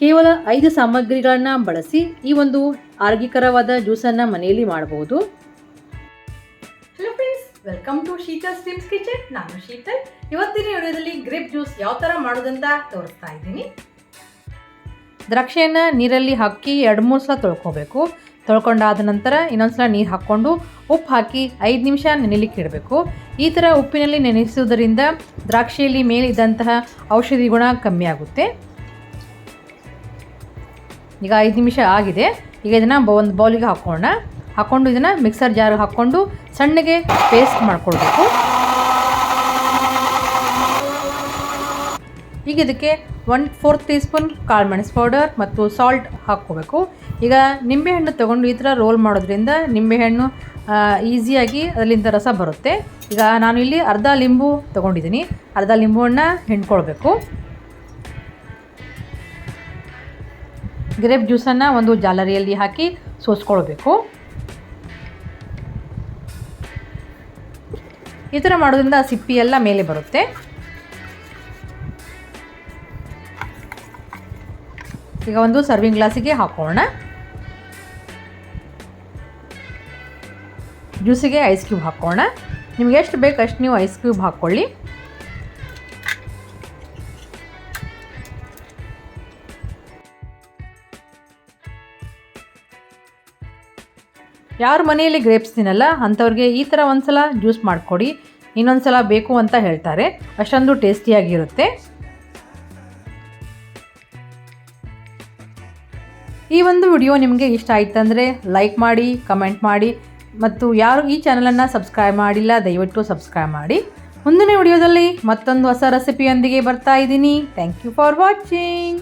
ಕೇವಲ ಐದು ಸಾಮಗ್ರಿಗಳನ್ನು ಬಳಸಿ ಈ ಒಂದು ಆರೋಗ್ಯಕರವಾದ ಜ್ಯೂಸನ್ನು ಮನೆಯಲ್ಲಿ ಮಾಡಬಹುದು. Hello friends welcome to Sheetal steams kitchen ನಾನು ಶೀತಲ್. ಇವತ್ತಿನ ವಿಡಿಯೋದಲ್ಲಿ ಗ್ರೇಪ್ ಜ್ಯೂಸ್ ಯಾವ ಥರ ಮಾಡೋದಂತ ತೋರಿಸ್ತಾ ಇದ್ದೀನಿ. ದ್ರಾಕ್ಷಿಯನ್ನು ನೀರಲ್ಲಿ ಹಾಕಿ ಎರಡು ಮೂರು ಸಲ ತೊಳ್ಕೊಬೇಕು. ತೊಳ್ಕೊಂಡಾದ ನಂತರ ಇನ್ನೊಂದು ಸಲ ನೀರು ಹಾಕ್ಕೊಂಡು ಉಪ್ಪು ಹಾಕಿ ಐದು ನಿಮಿಷ ನೆನೆಲಿಕ್ಕೆ ಇಡಬೇಕು. ಈ ಥರ ಉಪ್ಪಿನಲ್ಲಿ ನೆನೆಸುವುದರಿಂದ ದ್ರಾಕ್ಷಿಯಲ್ಲಿ ಮೇಲಿದ್ದಂತಹ ಔಷಧಿ ಗುಣ ಕಮ್ಮಿ ಆಗುತ್ತೆ. ಈಗ ಐದು ನಿಮಿಷ ಆಗಿದೆ. ಈಗ ಇದನ್ನು ಒಂದು ಬೌಲಿಗೆ ಹಾಕೋಣ. ಹಾಕ್ಕೊಂಡು ಇದನ್ನು ಮಿಕ್ಸರ್ ಜಾರ್ಗೆ ಹಾಕ್ಕೊಂಡು ಸಣ್ಣಗೆ ಪೇಸ್ಟ್ ಮಾಡ್ಕೊಳ್ಬೇಕು. ಈಗ ಇದಕ್ಕೆ ಒನ್ ಫೋರ್ತ್ ಟೀ ಸ್ಪೂನ್ ಕಾಳು ಮೆಣಸು ಪೌಡರ್ ಮತ್ತು ಸಾಲ್ಟ್ ಹಾಕ್ಕೋಬೇಕು. ಈಗ ನಿಂಬೆಹಣ್ಣು ತೊಗೊಂಡು ಈ ಥರ ರೋಲ್ ಮಾಡೋದ್ರಿಂದ ನಿಂಬೆಹಣ್ಣು ಈಸಿಯಾಗಿ ಅದರಿಂದ ರಸ ಬರುತ್ತೆ. ಈಗ ನಾನು ಇಲ್ಲಿ ಅರ್ಧ ಲಿಂಬು ತೊಗೊಂಡಿದ್ದೀನಿ. ಅರ್ಧ ಲಿಂಬು ಹಣ್ಣು ಹಿಂಡ್ಕೊಳ್ಬೇಕು. ಗ್ರೇಪ್ ಜ್ಯೂಸನ್ನು ಒಂದು ಜಾಲರಿಯಲ್ಲಿ ಹಾಕಿ ಸೋಸ್ಕೊಳ್ಬೇಕು. ಈ ಥರ ಮಾಡೋದ್ರಿಂದ ಸಿಪ್ಪಿ ಎಲ್ಲ ಮೇಲೆ ಬರುತ್ತೆ. ಈಗ ಒಂದು ಸರ್ವಿಂಗ್ ಗ್ಲಾಸಿಗೆ ಹಾಕೋಣ. ಜ್ಯೂಸಿಗೆ ಐಸ್ ಕ್ಯೂಬ್ ಹಾಕೋಣ. ನಿಮ್ಗೆ ಎಷ್ಟು ಬೇಕು ಅಷ್ಟು ನೀವು ಐಸ್ ಕ್ಯೂಬ್ ಹಾಕ್ಕೊಳ್ಳಿ. ಯಾರ ಮನೆಯಲ್ಲಿ ಗ್ರೇಪ್ಸ್ ತಿನ್ನಲ್ಲ, ಅಂಥವ್ರಿಗೆ ಈ ಥರ ಒಂದು ಸಲ ಜ್ಯೂಸ್ ಮಾಡಿಕೊಡಿ ಇನ್ನೊಂದು ಸಲ ಬೇಕು ಅಂತ ಹೇಳ್ತಾರೆ. ಅಷ್ಟೊಂದು ಟೇಸ್ಟಿಯಾಗಿರುತ್ತೆ. ಈ ಒಂದು ವಿಡಿಯೋ ನಿಮಗೆ ಇಷ್ಟ ಆಯ್ತಂದರೆ ಲೈಕ್ ಮಾಡಿ ಕಮೆಂಟ್ ಮಾಡಿ, ಮತ್ತು ಯಾರು ಈ ಚಾನಲನ್ನು ಸಬ್ಸ್ಕ್ರೈಬ್ ಮಾಡಿಲ್ಲ, ದಯವಿಟ್ಟು ಸಬ್ಸ್ಕ್ರೈಬ್ ಮಾಡಿ. ಮುಂದಿನ ವಿಡಿಯೋದಲ್ಲಿ ಮತ್ತೊಂದು ಹೊಸ ರೆಸಿಪಿಯೊಂದಿಗೆ ಬರ್ತಾ ಇದ್ದೀನಿ. Thank you for watching